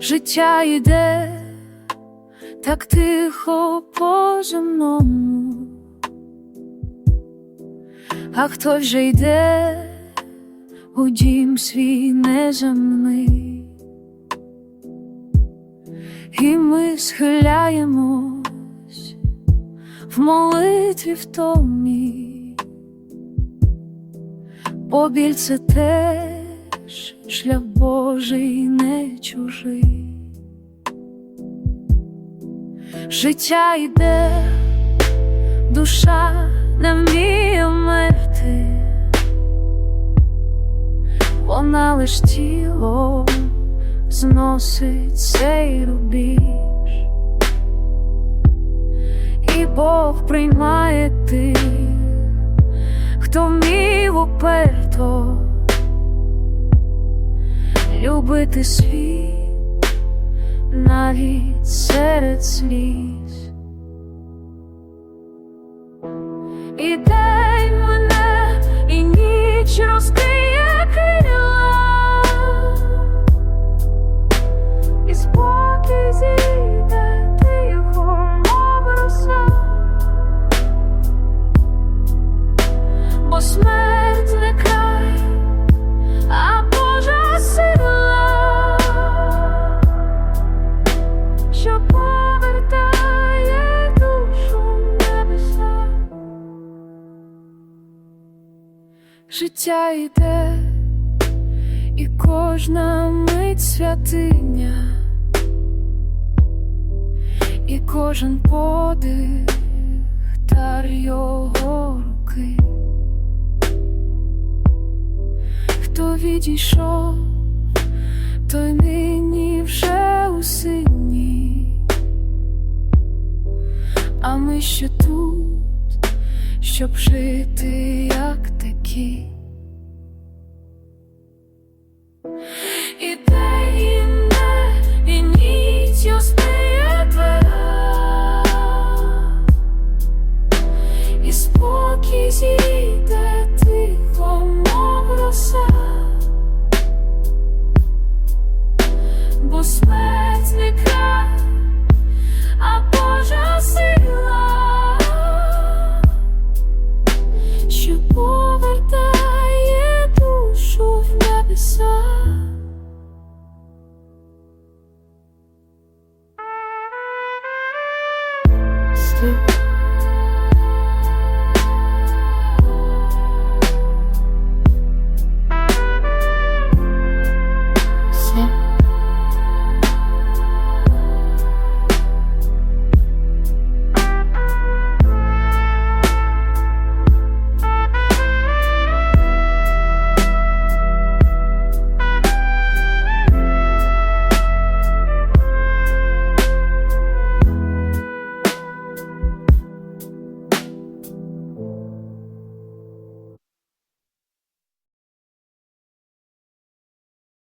життя йде так тихо по земному, а хто вже йде у дім свій неземний, і ми схиляємось в молитві в томі. Бо біль теж шлях Божий не чужий. Життя йде, душа не вміє мерти, вона лиш тіло зносить цей рубіж, і Бог приймає тих хто вмів уперто любити світ навіть серед сліз. І день мене, і ніч розкриє крила, і спокій зійде тихо, смерть Життя йде, і кожна мить святиня, і кожен подих дар його руки. Хто відійшов, той нині вже у сині, а ми ще тут, щоб жити як такі. І through.